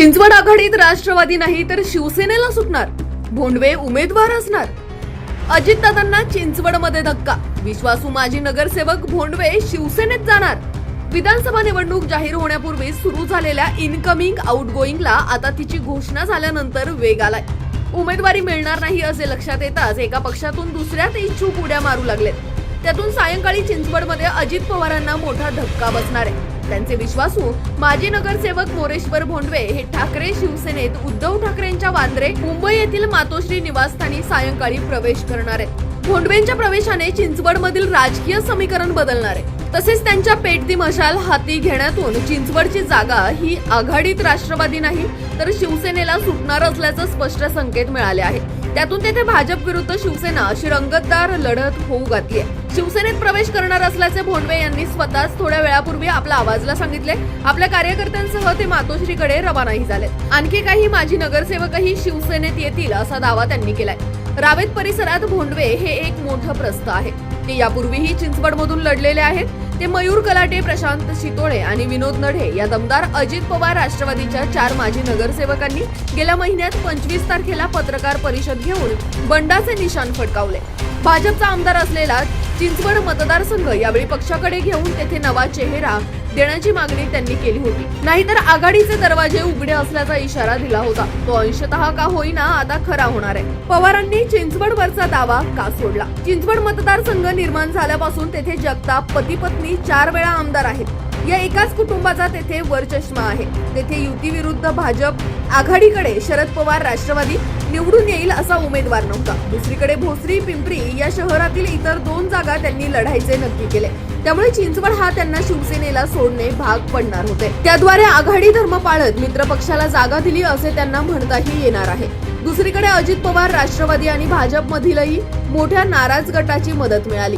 चिंचवड आघाडीत राष्ट्रवादी नाही तर शिवसेनेला सुटणार. भोंडवे उमेदवार असणार. अजितदादांना चिंचवडमध्ये धक्का. विश्वासू माजी नगरसेवक भोंडवे शिवसेनेत जाणार. विधानसभा निवडणूक जाहीर होण्यापूर्वी सुरू झालेल्या इनकमिंग आउटगोईंगला आता तिची घोषणा झाल्यानंतर वेग आलाय. उमेदवारी मिळणार नाही असे लक्षात येताच एका पक्षातून दुसऱ्यात इच्छुक उड्या मारू लागलेत. त्यातून सायंकाळी चिंचवडमध्ये अजित पवारांना मोठा धक्का बसणार आहे. त्यांचे विश्वासू माजी नगरसेवक मोरेश्वर भोंडवे हे ठाकरे शिवसेनेत उद्धव ठाकरेंच्या वांद्रे मुंबई येथील मातोश्री निवासस्थानी सायंकाळी प्रवेश करणार. आहेत भोंडवेंच्या प्रवेशाने चिंचवडमधील राजकीय समीकरण बदलणार. आहे तसेच त्यांच्या पेटती मशाल हाती घेण्यातून चिंचवडची जागा ही आघाडीत राष्ट्रवादी नाही तर शिवसेनेला सुटणार असल्याचं स्पष्ट संकेत मिळाले आहेत त्यातून तेथे भाजप विरुद्ध शिवसेना अशी रंगतदार लढत होऊ घातली आहे. शिवसेनेत प्रवेश करणार असल्याचे भोंडवे यांनी स्वतःच थोड्या वेळापूर्वी आपल्या आवाजला सांगितले. आपल्या कार्यकर्त्यांसह ते मातोश्रीकडे रवानाही झाले आणखी काही माजी नगरसेवकही शिवसेनेत येतील असा दावा त्यांनी केलाय. रावेत परिसरात भोंडवे हे एक मोठं प्रस्थ आहे. ते यापूर्वीही चिंचवडमधून लढलेले आहेत. ते मयूर कलाटे प्रशांत शितोळे आणि विनोद नढे या दमदार अजित पवार राष्ट्रवादीच्या चार माजी नगरसेवकांनी गेल्या महिन्यात पंचवीस तारखेला पत्रकार परिषद घेऊन बंडाचे निशाण फटकावले. भाजपचा आमदार असलेला चिंचवड मतदारसंघ यावेळी पक्षाकडे घेऊन तेथे नवा चेहरा देण्याची मागणी त्यांनी केली होती. नाहीतर आघाडीचे दरवाजे उघडे असल्याचा इशारा दिला होता. तो अंशतः का होईना आता खरा होणार आहे. पवारांनी चिंचवडवरचा दावा का सोडला? चिंचवड मतदारसंघ निर्माण झाल्यापासून तेथे जगताप पती पत्नी चार वेळा आमदार आहेत. या एकाच कुटुंबाचा तेथे वरचष्मा आहे. तेथे युती विरुद्ध भाजप आघाडीकडे शरद पवार राष्ट्रवादी निवडून येईल असा उमेदवार नव्हता. दुसरीकडे भोसरी पिंपरी या शहरातील इतर दोन जागा त्यांनी लढायचे नक्की केले. त्यामुळे चिंचवड हा त्यांना शिवसेनेला सोडणे भाग पडणार होते. त्याद्वारे आघाडी धर्म पाळत मित्र पक्षाला जागा दिली असे त्यांना म्हणताही येणार आहे. दुसरीकडे अजित पवार राष्ट्रवादी आणि भाजपमधीलही मोठ्या नाराज गटाची मदत मिळाली.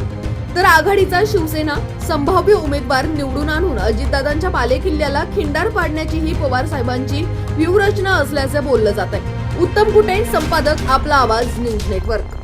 तर आघाडीचा शिवसेना संभाव्य उमेदवार निवडून आणून अजितदादांच्या पालेकिल्ल्याला खिंडार पाडण्याची ही पवार साहेबांची व्यूहरचना असल्याचे बोललं जात आहे उत्तम कुटे संपादक आपला आवाज न्यूज नेटवर्क.